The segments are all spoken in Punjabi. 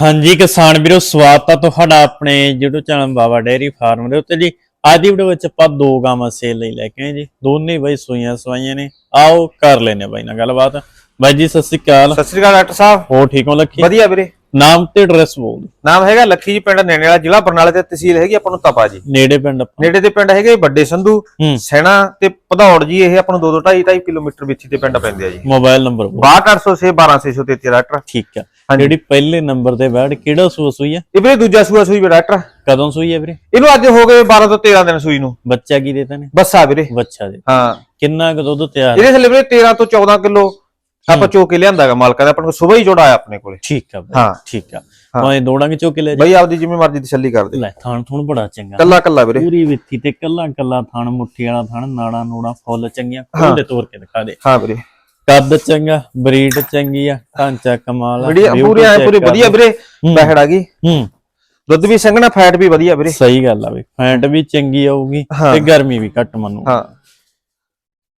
ਹਾਂਜੀ ਕਿਸਾਨ ਵੀਰੋ ਸਵਾਗਤ ਆ ਤੁਹਾਡਾ ਆਪਣੇ YouTube channel Baba dairy farm ਦੇ ਉੱਤੇ ਜੀ। ਅੱਜ ਦੀ ਵੀਡੀਓ ਵਿੱਚ ਆਪਾਂ ਦੋ ਗਾਵਾਂ ਸੇਲ ਲਈ ਲੈ ਕੇ ਆਏ ਜੀ। ਦੋਨੇ ਬਾਈ ਸੂਈਆਂ ਸਵਾਈਆਂ ਨੇ। ਆਓ ਕਰ ਲੈਨੇ ਬਾਈ ਨਾਲ ਗੱਲਬਾਤ। ਬਾਈ ਜੀ ਸਤਿ ਸ਼੍ਰੀ ਅਕਾਲ। ਸਤਿ ਸ੍ਰੀ ਅਕਾਲ ਡਾਕਟਰ ਸਾਹਿਬ। ਹੋਰ ਠੀਕ ਹੋ ਲੱਖੀ? ਵਧੀਆ ਵੀਰੇ। ਨਾਮ ਤੇ ਐਡਰੈਸ ਬੋਲ। ਨਾਮ ਹੈਗਾ ਲੱਖੀ ਜੀ ਪਿੰਡ ਨੇੜੇ ਵਾਲਾ ਜ਼ਿਲ੍ਹਾ ਬਰਨਾਲਾ ਤੇ ਤਹਿਸੀਲ ਹੈਗੀ ਆਪਾਂ ਨੂੰ ਤਪਾ ਜੀ। ਨੇੜੇ ਪਿੰਡ ਆਪਾਂ। ਨੇੜੇ ਦੇ ਪਿੰਡ ਹੈਗੇ ਵੱਡੇ ਸੰਧੂ ਹੂੰ। ਸੈਣਾ ਤੇ ਭਦੌੜ ਜੀ ਇਹ ਆਪਾਂ ਨੂੰ 2 2 2.5 2.5 ਕਿਲੋਮੀਟਰ ਵਿੱਚ ਹੀ ਤੇ ਪਿੰਡ ਪੈਂਦੇ ਆ ਜੀ। ਮੋਬਾਈਲ ਨੰਬਰ ਬੋਲ 62806 12633 ਡਾਕਟਰ। ਠੀਕ ਆ। ਜਿਹੜੀ ਪਹਿਲੇ ਨੰਬਰ ਤੇ ਬੈਠ ਕਿਹੜਾ ਸੂਆ ਸੂਈ ਆ? ਇਹ ਵੀਰੇ ਦੂਜਾ ਸੂਆ ਸੂਈ ਡਾਕਟਰ। ਕਦੋਂ ਸੂਈ ਆ ਵੀਰੇ? ਇਹਨੂੰ ਅੱਜ ਹੋ ਗਏ 12 ਤੋਂ 13 ਦਿਨ ਸੂਈ ਨੂੰ। ਬੱਚਾ ਕੀ ਦੇਤਾ ਨੇ ਬੱਸਾ ਵੀਰੇ। ਬੱਚਾ ਦੇ। ਹਾਂ। ਕਿੰਨਾ ਕੁ ਦੁੱਧ ਤਿਆਰ ਇਹਦੇ ਥੱਲੇ ਵੀਰੇ 13 ਤੋਂ 14 ਕਿਲੋ ਆਪਾਂ ਚੋ ਕੇ ਲਿਆਂਦਾਗਾ ਮਾਲਕਾਂ ਦਾ ਆਪਾਂ ਨੂੰ ਸਵੇਰ ਹੀ ਜੋੜਾ ਆਇਆ ਆਪਣੇ ਕੋਲੇ। ਠੀਕ ਆ ਹਾਂ। ਠੀਕ ਆ। ਮੈਂ ਦੋੜਾਂਗੇ ਚੁੱਕ ਕੇ ਲੈ ਜਾ ਬਈ ਆਪਦੀ ਜਿਵੇਂ ਮਰਜ਼ੀ ਤਸੱਲੀ ਕਰਦੇ ਲੈ ਥਾਣ ਥੁਣ ਬੜਾ ਚੰਗਾ। ਕੱਲਾ ਕੱਲਾ ਵੀਰੇ। ਪੂਰੀ ਵਿੱਥੀ ਤੇ ਕੱਲਾ ਕੱਲਾ ਥਣ ਮੁੱਠੀ ਵਾਲਾ ਥਣ ਨਾੜਾ ਨੂੜਾ ਫੁੱਲ ਚੰਗੀਆਂ ਖੋਲੇ ਤੋੜ ਕੇ ਦਿਖਾ ਦੇ। ਹਾਂ ਵੀਰੇ। ਕੱਦ ਚੰਗਾ ਬਰੀਡ ਚੰਗੀ ਆ ਢਾਂਚਾ ਕਮਾਲ ਆ ਵੀਡੀਓ ਪੂਰੀ ਐ ਪੂਰੀ ਵਧੀਆ। ਵੀਰੇ। ਬਹਿੜ ਆ ਗਈ। ਹੂੰ। ਦੁੱਧ ਵੀ ਸੰਘਣਾ ਫੈਟ ਵੀ ਵਧੀਆ ਵੀਰੇ। ਸਹੀ ਗੱਲ ਆ ਵੀ ਫੈਂਟ ਵੀ ਚੰਗੀ ਆਊਗੀ। ਤੇ ਗਰਮੀ ਵੀ ਘੱਟ ਮੰਨੂ ਹਾਂ।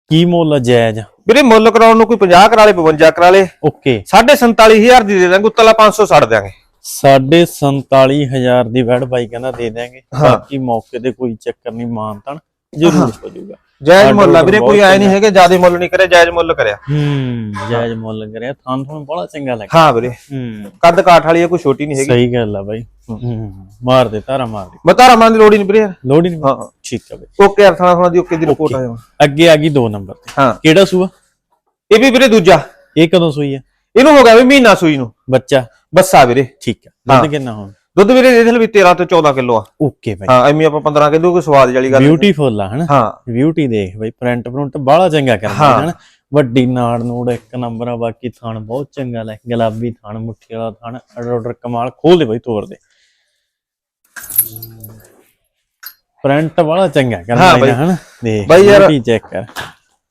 ਕੀ ਮੁੱਲ ਜਾਇਜ਼? ਵੀਰੇ ਮੁੱਲ ਕਰਾਉਣ ਨੂੰ ਕੋਈ 50 ਕਰਾ ਲੇ 52 ਕਰਾ ਲੇ। ਓਕੇ। 47500 ਦੀ ਦੇ ਦਾਂਗੇ ਉੱਤਲਾ 500 ਛੱਡ ਦਿਆਂਗੇ। ਸਾਢੇ 47000 ਦੀ ਵੈਟ ਬਾਈ ਕਹਿੰਦਾ ਦੇ ਦਿਆਂਗੇ। ਬਾਕੀ ਮੌਕੇ ਤੇ ਕੋਈ ਚੱਕਰ ਨਹੀਂ ਮਾਨਤਨ ਜ਼ਰੂਰ ਹੋ। ਜਾਊਗਾ। ਜਾਇਜ਼ ਮੁੱਲ ਆ ਵੀਰੇ ਕੋਈ ਆਏ ਨਹੀਂ। ਹੈਗੇ ਜ਼ਿਆਦਾ ਮੁੱਲ ਨਹੀਂ ਕਰਿਆ ਜਾਇਜ਼ ਮੁੱਲ ਕਰਿਆ। ਹੂੰ ਜਾਇਜ਼ ਮੁੱਲ ਕਰਿਆ ਥਾਂ ਤੁਹਾਨੂੰ ਬੜਾ ਚੰਗਾ ਲੱਗਾ। ਹਾਂ ਵੀਰੇ। ਹੂੰ। ਕੱਦ ਕਾਠ ਵਾਲੀ ਆ ਕੋਈ ਛੋਟੀ ਨਹੀਂ ਹੈਗੀ। ਸਹੀ ਗੱਲ ਆ ਬਾਈ। ਹੂੰ ਮਾਰ ਦੇ ਤਾਰਾ ਮਾਰ ਦੇ। ਬਤਾਰਾ ਮੰਨ ਦੀ ਲੋੜ ਹੀ ਨਹੀਂ ਵੀਰੇ। ਲੋੜ ਹੀ ਨਹੀਂ। ਹਾਂ। ਠੀਕ ਆ ਬਾਈ। ਓਕੇ ਯਾਰ ਥਾਣਾ ਥਾਣਾ ਦੀ ਓਕੇ ਦੀ ਰਿਪੋਰਟ ਆ ਜਾਵਾ ਅੱਗੇ ਆ ਗਈ 2 ਨੰਬਰ ਤੇ। ਹਾਂ। ਕਿਹੜਾ ਸੂਆ? ਇਹ ਵੀ ਵੀਰੇ ਦੂਜਾ। ਇਹ ਕਦੋਂ ਸੂਈ ਆ? ਇਹਨੂੰ ਹੋ ਗਿਆ ਵੀ ਮਹੀਨਾ ਸੂਈ ਨੂੰ। ਬੱਚਾ। ਬੱਸਾ ਵੀਰੇ। ਠੀਕ ਆ। ਦੁੱਧ। ਕਿੰਨਾ ਹੁਣ ਦੁੱਧ ਵੀਰੇ ਇਹਦੇ ਲਈ ਵੀ 13 ਤੋਂ 14 ਕਿਲੋ ਆ। ਓਕੇ ਬਾਈ। ਹਾਂ ਐਵੇਂ ਆਪਾਂ 15 ਕਿਲੋ ਕੋਈ ਸਵਾਦ ਵਾਲੀ ਗੱਲ। ਬਿਊਟੀਫੁਲ ਆ ਹਨਾ? ਹਾਂ। ਬਿਊਟੀ ਦੇਖ ਬਾਈ ਪ੍ਰਿੰਟ ਪ੍ਰਿੰਟ ਬਾਹਲਾ ਚੰਗਾ ਕਰਦਾ। ਹਨਾ? ਵੱਡੀ ਨਾੜ ਨੂੜ ਇੱਕ ਨੰਬਰ ਆ ਬਾਕੀ ਥਣ ਬਹੁਤ ਚੰਗਾ ਲੈ ਗੁਲਾਬੀ ਥਣ ਮੁੱਠੀ ਵਾਲਾ ਥਣ ਆਰਡਰ ਕਮਾਲ ਖੋਲ ਦੇ ਬਾਈ ਤੋੜ ਦੇ। ਪ੍ਰਿੰਟ ਵਾਲਾ ਚੰਗਾ ਕਰਦਾ। ਹਨਾ? ਦੇਖ ਬਾਈ ਯਾਰ- ਚੈੱਕ ਕਰ।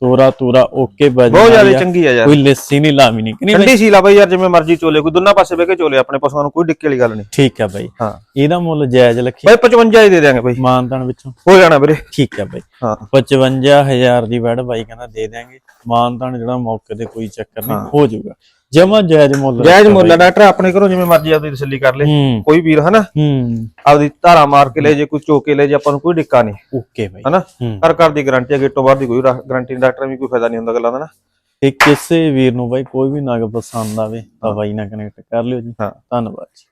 ਤੋਰਾ ਤੋਰਾ ਓਕੇ ਬਾਜੀ ਬਹੁਤ ਜ਼ਿਆਦਾ ਚੰਗੀ ਆ ਯਾਰ। ਕੋਈ ਲੱਸੀ ਨਹੀਂ ਲਾਵੀ ਨਹੀਂ ਕਿ ਨਹੀਂ ਬਾਈ? ਠੰਡੀ ਸੀਲਾ ਬਾਈ ਯਾਰ ਜਿਵੇਂ ਮਰਜ਼ੀ ਚੋਲੇ ਕੋਈ ਦੋਨਾਂ ਪਾਸੇ ਬਹਿ ਕੇ ਚੋਲੇ ਆਪਣੇ ਪਸ਼ੂਆਂ ਨੂੰ ਕੋਈ ਡਿੱਕੇ ਵਾਲੀ ਗੱਲ ਨਹੀਂ। ਠੀਕ ਆ ਬਾਈ। ਹਾਂ। ਇਹਦਾ ਮੁੱਲ ਜਾਇਜ਼ ਲੱਖੀ। ਬਾਈ 55 ਹੀ ਦੇ ਦਿਆਂਗੇ ਬਾਈ। ਮਾਨਤਨ ਵਿੱਚੋਂ। ਹੋ ਜਾਣਾ ਵੀਰੇ। ਠੀਕ ਆ ਬਾਈ। ਹਾਂ। 55000 ਦੀ ਵੈੜ ਬਾਈ ਕਹਿੰਦਾ ਦੇ ਦਿਆਂਗੇ। ਮਾਨਤਨ ਜਿਹੜਾ ਮੌਕੇ ਤੇ ਕੋਈ ਚੱਕਰ ਨਹੀਂ। ਹੋ ਜਾਊਗਾ। ਜਮਾ ਜਾਇਜ਼ ਮੁੱਲ ਜਾਇਜ਼ ਮੁੱਲ ਆ ਡਾਕਟਰ ਆਪਣੇ ਘਰੋਂ ਜਿਵੇਂ ਮਰਜ਼ੀ ਆਪਦੀ ਤਸੱਲੀ ਕਰ ਲੇ। ਹੂੰ। ਕੋਈ ਵੀਰ ਹਨਾ? ਹੂੰ। ਆਪਦੀ ਧਾਰਾ ਮਾਰ ਕੇ ਲੈ ਜੇ ਕੋਈ ਚੋਕੇ ਲੈ ਜੇ ਆਪਾਂ ਨੂੰ ਕੋਈ ਡਿੱਕਾ ਨਹੀਂ। ਓਕੇ ਬਾਈ। ਹਨਾ? ਹੂੰ। ਹਰ ਘਰ ਦੀ ਗਾਰੰਟੀ ਹੈ ਗੇਟੋਂ ਬਾਹਰ ਦੀ ਕੋਈ ਗਾਰੰਟੀ ਡਾਕਟਰ ਵੀ ਕੋਈ ਫਾਇਦਾ ਨਹੀਂ ਹੁੰਦਾ ਗੱਲਾਂ ਦਾ ਨਾ। ਤੇ ਕਿਸੇ ਵੀਰ ਨੂੰ ਬਾਈ ਕੋਈ ਵੀ ਨਗ ਪਸੰਦ ਆਵੇ ਤਾਂ ਬਾਈ ਨਾਲ ਕਨੈਕਟ ਕਰ ਲਿਓ ਜੀ। ਹਾਂ। ਧੰਨਵਾਦ ਜੀ।